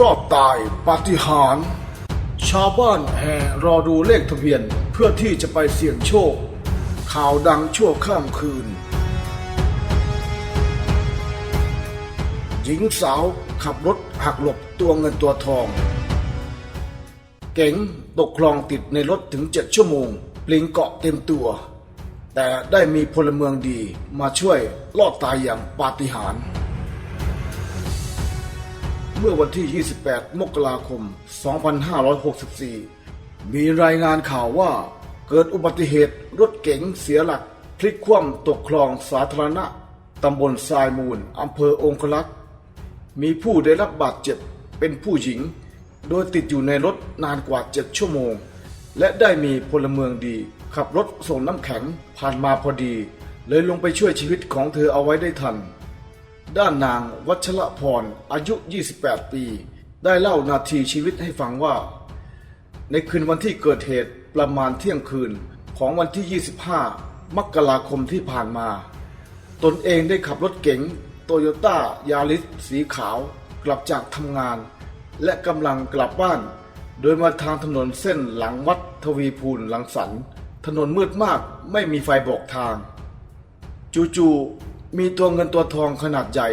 รอดตายปาฏิหาริย์ชาวบ้านแห่รอดูเลขทะเบียนเพื่อที่จะไปเสี่ยงโชค ข่าวดังชั่วข้ามคืน หญิงสาวขับรถหักหลบตัวเงินตัวทอง เก๋งตกคลองติดในรถถึงเจ็ดชั่วโมง ปลิงเกาะเต็มตัว แต่ได้มีพลเมืองดีมาช่วยรอดตายอย่างปาฏิหาริย์ มื่อวันที่ 28 มกราคม 2564 มีรายงานข่าวว่าเกิดอุบัติเหตุรถเก๋งเสียหลัก พลิกคว่ำตกคลองสาธารณะ ตำบลทรายมูล อำเภอองคลักษ์ มีผู้ได้รับบาดเจ็บเป็นผู้หญิง โดยติดอยู่ในรถนานกว่า 7 ชั่วโมง และได้มีพลเมืองดี ขับรถส่งน้ำแข็งผ่านมาพอดี เลยลงไปช่วยชีวิตของเธอเอาไว้ได้ทัน ด้านนางวัชระพรอายุ 28 ปี ได้เล่านาทีชีวิตให้ฟังว่า ในคืนวันที่เกิดเหตุประมาณเที่ยงคืนของวันที่ 25 มกราคมที่ผ่านมา ตนเองได้ขับรถเก๋งโตโยต้ายาริสสีขาวกลับจากทำงาน และกำลังกลับบ้าน โดยมาทางถนนเส้นหลังวัดทวีภูลหลังสัน ถนนมืดมากไม่มีไฟบอกทาง จู่ มีตัวเงินตัวทองขนาดใหญ่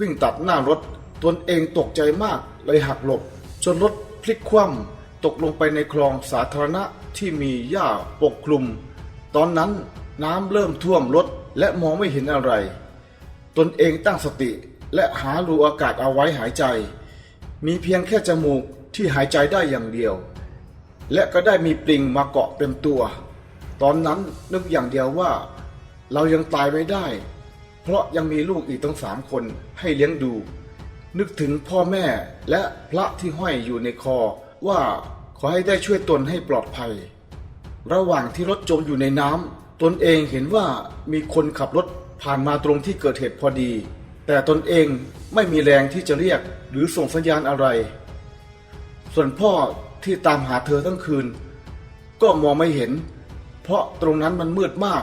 วิ่งตัดหน้ารถ ตนเองตกใจมากเลยหักหลบ จนรถพลิกคว่ำตกลงไปในคลองสาธารณะที่มีหญ้าปกคลุม ตอนนั้นน้ำเริ่มท่วมรถและมองไม่เห็นอะไร ตนเองตั้งสติและหารูอากาศเอาไว้หายใจ มีเพียงแค่จมูกที่หายใจได้อย่างเดียว และก็ได้มีปลิงมาเกาะเต็มตัว ตอนนั้นนึกอย่างเดียวว่า เรายังตายไม่ได้ ราะยังมีลูกอีกตั้งสามคนให้เลี้ยงดู นึกถึงพ่อแม่และพระที่ห้อยอยู่ในคอว่าขอให้ได้ช่วยตนให้ปลอดภัย ระหว่างที่รถจมอยู่ในน้ำตนเองเห็นว่ามีคนขับรถผ่านมาตรงที่เกิดเหตุพอดี แต่ตนเองไม่มีแรงที่จะเรียกหรือส่งสัญญาณอะไร ส่วนพ่อที่ตามหาเธอทั้งคืน ก็มองไม่เห็น เพราะตรงนั้นมันมืดมาก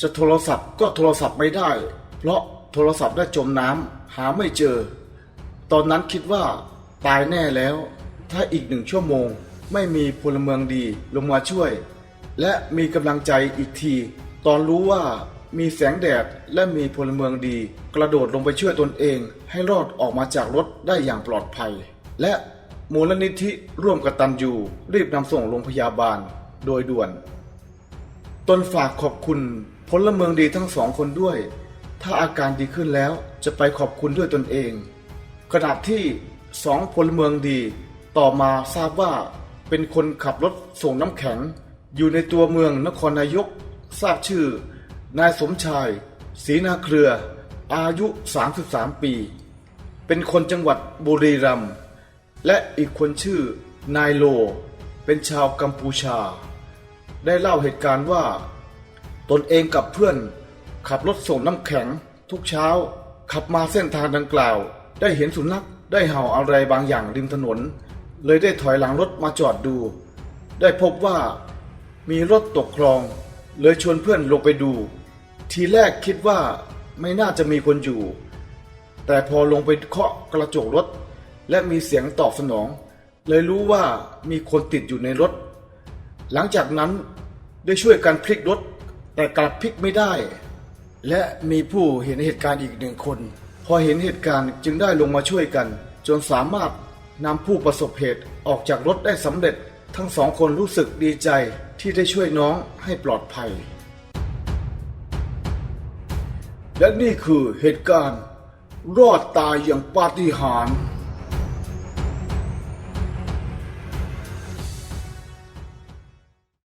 จะโทรศัพท์ก็โทรศัพท์ไม่ได้ เพราะโทรศัพท์ได้จมน้ำหาไม่เจอ ตอนนั้นคิดว่าตายแน่แล้ว ถ้าอีกหนึ่งชั่วโมง ไม่มีพลเมืองดีลงมาช่วย และมีกำลังใจอีกที ตอนรู้ว่ามีแสงแดดและมีพลเมืองดี กระโดดลงไปช่วยตนเอง ให้รอดออกมาจากรถได้อย่างปลอดภัย และมูลนิธิร่วมกตันยูรีบนำส่งโรงพยาบาลโดยด่วน ตนฝากขอบคุณ พลเมืองดีทั้งสองคนด้วย ถ้าอาการดีขึ้นแล้วจะไปขอบคุณด้วยตนเอง ขณะที่สองพลเมืองดีต่อมาทราบว่าเป็นคนขับรถส่งน้ำแข็ง อยู่ในตัวเมืองนครนายก ทราบชื่อ นายสมชายศรีนาเครือ อายุ 33 ปี เป็นคนจังหวัดบุรีรัมย์และอีกคนชื่อนายโล เป็นชาวกัมพูชา ได้เล่าเหตุการณ์ว่า ตนเองกับเพื่อน ขับรถส่งน้ำแข็ง ทุกเช้า ขับมาเส้นทางดังกล่าว ได้เห็นสุนัขได้เห่าอะไรบางอย่างริมถนน เลยได้ถอยหลังรถมาจอดดู ได้พบว่ามีรถตกคลอง เลยชวนเพื่อนลงไปดู ทีแรกคิดว่าไม่น่าจะมีคนอยู่ แต่พอลงไปเคาะกระจกรถ และมีเสียงตอบสนอง เลยรู้ว่ามีคนติดอยู่ในรถ หลังจากนั้นได้ช่วยกันพลิกรถ แต่กลับพลิกไม่ได้ และมีผู้เห็นเหตุการณ์อีกหนึ่งคน พอเห็นเหตุการณ์จึงได้ลงมาช่วยกัน จนสามารถนำผู้ประสบเหตุออกจากรถได้สำเร็จ ทั้งสองคนรู้สึกดีใจที่ได้ช่วยน้องให้ปลอดภัย และนี่คือเหตุการณ์ รอดตายอย่างปาฏิหาริย์